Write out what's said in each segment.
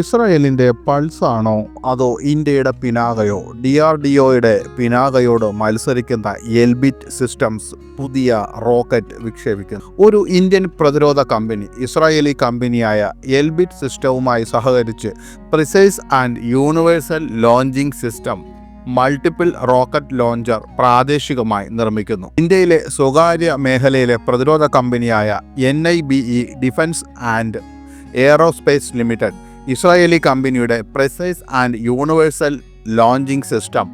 ഇസ്രായേലിന്റെ പൾസ് ആണോ അതോ ഇന്ത്യയുടെ പിനാകയോ? ഡി ആർ ഡി ഒയുടെ പിനാകയോട് മത്സരിക്കുന്ന എൽബിറ്റ് സിസ്റ്റംസ് പുതിയ റോക്കറ്റ് വിക്ഷേപിക്കുന്നു. ഒരു ഇന്ത്യൻ പ്രതിരോധ കമ്പനി ഇസ്രായേലി കമ്പനിയായ എൽബിറ്റ് സിസ്റ്റവുമായി സഹകരിച്ച് precise and universal launching system multiple rocket launcher പ്രാദേശികമായി നിർമ്മിക്കുന്നു. ഇന്ത്യയിലെ സ്വകാര്യ മേഖലയിലെ പ്രതിരോധ കമ്പനിയായ N I B E defence and aerospace limited Israeli കമ്പനിയുടെ precise and universal launching system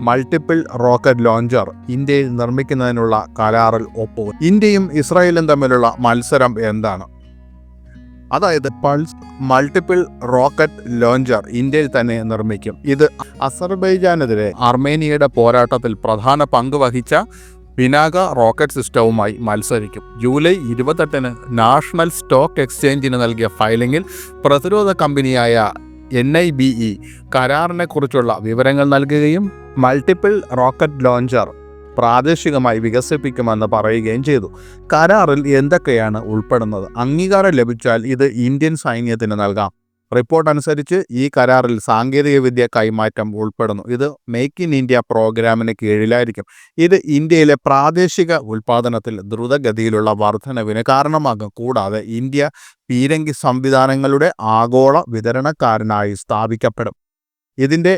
multiple rocket launcher ഇന്ത്യയിൽ നിർമ്മിക്കുന്നതിനുള്ള കരാറിൽ ഒപ്പുവെച്ചു. ഇന്ത്യയും ഇസ്രായേലും തമ്മിലുള്ള മത്സരം എന്താണ്? അതായത് പൾസ് മൾട്ടിപ്പിൾ റോക്കറ്റ് ലോഞ്ചർ ഇന്ത്യയിൽ തന്നെ നിർമ്മിക്കും. ഇത് അസർബൈജാനെതിരെ അർമേനിയയുടെ പോരാട്ടത്തിൽ പ്രധാന പങ്ക് വഹിച്ച പിനാക റോക്കറ്റ് സിസ്റ്റവുമായി മത്സരിക്കും. ജൂലൈ ഇരുപത്തെട്ടിന് നാഷണൽ സ്റ്റോക്ക് എക്സ്ചേഞ്ചിന് നൽകിയ ഫയലിംഗിൽ പ്രതിരോധ കമ്പനിയായ എൻ ഐ ബി ഇ കരാറിനെക്കുറിച്ചുള്ള വിവരങ്ങൾ നൽകുകയും മൾട്ടിപ്പിൾ റോക്കറ്റ് ലോഞ്ചർ പ്രാദേശികമായി വികസിപ്പിക്കുമെന്ന് പറയുകയും ചെയ്തു. കരാറിൽ എന്തൊക്കെയാണ് ഉൾപ്പെടുന്നത്? അംഗീകാരം ലഭിച്ചാൽ ഇത് ഇന്ത്യൻ സൈന്യത്തിന് നൽകാം. റിപ്പോർട്ട് അനുസരിച്ച് ഈ കരാറിൽ സാങ്കേതികവിദ്യ കൈമാറ്റം ഉൾപ്പെടുന്നു. ഇത് മേക്ക് ഇൻ ഇന്ത്യ പ്രോഗ്രാമിന് കീഴിലായിരിക്കും. ഇത് ഇന്ത്യയിലെ പ്രാദേശിക ഉൽപ്പാദനത്തിൽ ദ്രുതഗതിയിലുള്ള വർധനവിന് കാരണമാകും. കൂടാതെ ഇന്ത്യ പീരങ്കി സംവിധാനങ്ങളുടെ ആഗോള വിതരണക്കാരനായി സ്ഥാപിക്കപ്പെടും. ഇതിന്റെ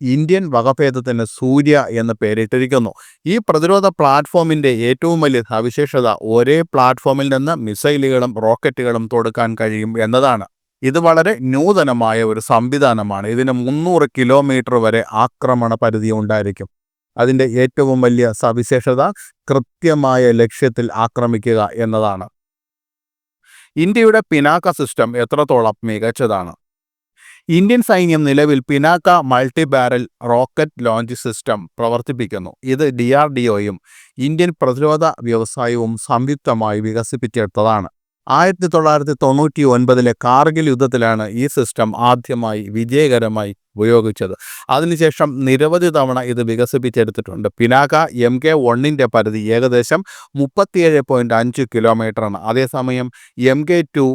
ഇന്ത്യൻ വകഭേദത്തിന് സൂര്യ എന്ന് പേരിട്ടിരിക്കുന്നു. ഈ പ്രതിരോധ പ്ലാറ്റ്ഫോമിന്റെ ഏറ്റവും വലിയ സവിശേഷത ഒരേ പ്ലാറ്റ്ഫോമിൽ നിന്ന് മിസൈലുകളും റോക്കറ്റുകളും തൊടുക്കാൻ കഴിയും എന്നതാണ്. ഇത് വളരെ നൂതനമായ ഒരു സംവിധാനമാണ്. ഇതിന് മുന്നൂറ് കിലോമീറ്റർ വരെ ആക്രമണ പരിധി ഉണ്ടായിരിക്കും. അതിന്റെ ഏറ്റവും വലിയ സവിശേഷത കൃത്യമായ ലക്ഷ്യത്തിൽ ആക്രമിക്കുക എന്നതാണ്. ഇന്ത്യയുടെ പിനാക്ക സിസ്റ്റം എത്രത്തോളം മികച്ചതാണ്? ഇന്ത്യൻ സൈന്യം നിലവിൽ Pinaka multi barrel rocket launch system പ്രവർത്തിപ്പിക്കുന്നു. ഇത് ഡി ആർ ഡി ഒയും ഇന്ത്യൻ പ്രതിരോധ വ്യവസായവും സംയുക്തമായി വികസിപ്പിച്ചെടുത്തതാണ്. ആയിരത്തി തൊള്ളായിരത്തി തൊണ്ണൂറ്റി ഒൻപതിലെ കാർഗിൽ യുദ്ധത്തിലാണ് ഈ സിസ്റ്റം ആദ്യമായി വിജയകരമായി ഉപയോഗിച്ചത്. അതിനുശേഷം നിരവധി തവണ ഇത് വികസിപ്പിച്ചെടുത്തിട്ടുണ്ട്. പിനാക എം കെ വണ്ണിന്റെ പരിധി ഏകദേശം മുപ്പത്തിയേഴ് പോയിന്റ് അഞ്ച് കിലോമീറ്ററാണ് അതേസമയം M K two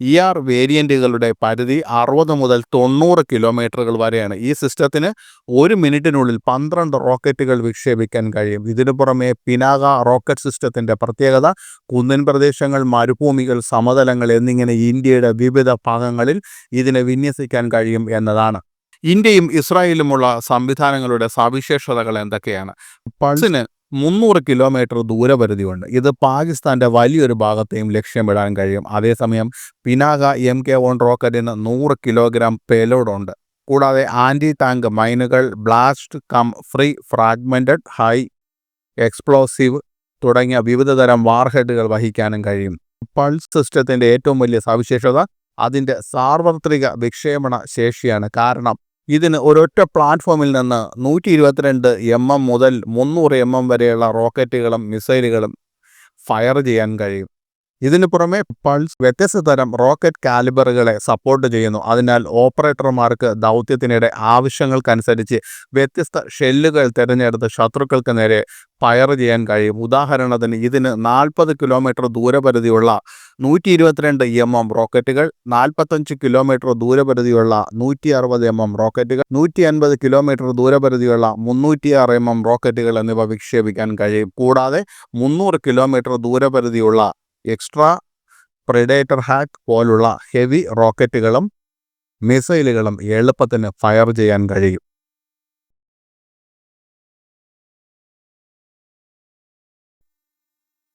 E R വേരിയന്റുകളുടെ പരിധി അറുപത് മുതൽ തൊണ്ണൂറ് കിലോമീറ്ററുകൾ വരെയാണ്. ഈ സിസ്റ്റത്തിന് ഒരു മിനിറ്റിനുള്ളിൽ പന്ത്രണ്ട് റോക്കറ്റുകൾ വിക്ഷേപിക്കാൻ കഴിയും. ഇതിനു പുറമെ പിനാക റോക്കറ്റ് സിസ്റ്റത്തിന്റെ പ്രത്യേകത കുന്നിൻ പ്രദേശങ്ങൾ മരുഭൂമികൾ സമതലങ്ങൾ എന്നിങ്ങനെ ഇന്ത്യയുടെ വിവിധ ഭാഗങ്ങളിൽ ഇതിനെ വിന്യസിക്കാൻ കഴിയും എന്നതാണ്. ഇന്ത്യയും ഇസ്രായേലുമുള്ള സംവിധാനങ്ങളുടെ സവിശേഷതകൾ എന്തൊക്കെയാണ്? പൾസിന് മുന്നൂറ് കിലോമീറ്റർ ദൂരപരിധിയുണ്ട്. ഇത് പാകിസ്ഥാന്റെ വലിയൊരു ഭാഗത്തെയും ലക്ഷ്യമിടാൻ കഴിയും. അതേസമയം പിനാക എം കെ വൺ റോക്കറ്റിന് നൂറ് കിലോഗ്രാം പേലോഡുണ്ട്. കൂടാതെ anti tank മൈനുകൾ blast cum free fragmented high explosive തുടങ്ങിയ വിവിധതരം വാർഹെഡുകൾ വഹിക്കാനും കഴിയും. പൾസ് സിസ്റ്റത്തിന്റെ ഏറ്റവും വലിയ സവിശേഷത അതിന്റെ സാർവത്രിക വിക്ഷേപണ ശേഷിയാണ്. കാരണം ഇതിന് ഒരൊറ്റ പ്ലാറ്റ്ഫോമിൽ നിന്ന് നൂറ്റി ഇരുപത്തിരണ്ട് എം എം മുതൽ മുന്നൂറ് എം എം വരെയുള്ള റോക്കറ്റുകളും മിസൈലുകളും ഫയർ ചെയ്യാൻ കഴിയും. ഇതിനു പുറമെ പൾസ് വ്യത്യസ്ത തരം റോക്കറ്റ് കാലിബറുകളെ സപ്പോർട്ട് ചെയ്യുന്നു. അതിനാൽ ഓപ്പറേറ്റർമാർക്ക് ദൗത്യത്തിനിടെ ആവശ്യങ്ങൾക്കനുസരിച്ച് വ്യത്യസ്ത ഷെല്ലുകൾ തിരഞ്ഞെടുത്ത് ശത്രുക്കൾക്ക് നേരെ ഫയർ ചെയ്യാൻ കഴിയും. ഉദാഹരണത്തിന് ഇതിന് നാൽപ്പത് കിലോമീറ്റർ ദൂരപരിധിയുള്ള നൂറ്റി ഇരുപത്തിരണ്ട് എം എം റോക്കറ്റുകൾ നാൽപ്പത്തഞ്ച് കിലോമീറ്റർ ദൂരപരിധിയുള്ള നൂറ്റി അറുപത് എം എം റോക്കറ്റുകൾ നൂറ്റി അൻപത് കിലോമീറ്റർ ദൂരപരിധിയുള്ള മുന്നൂറ്റി ആറ് എം എം റോക്കറ്റുകൾ എന്നിവ വിക്ഷേപിക്കാൻ കഴിയും. കൂടാതെ മുന്നൂറ് കിലോമീറ്റർ ദൂരപരിധിയുള്ള എക്സ്ട്രാ പ്രിഡേറ്റർ ഹാക്ക് പോലുള്ള ഹെവി റോക്കറ്റുകളും മിസൈലുകളും എളുപ്പത്തിന് ഫയർ ചെയ്യാൻ കഴിയും.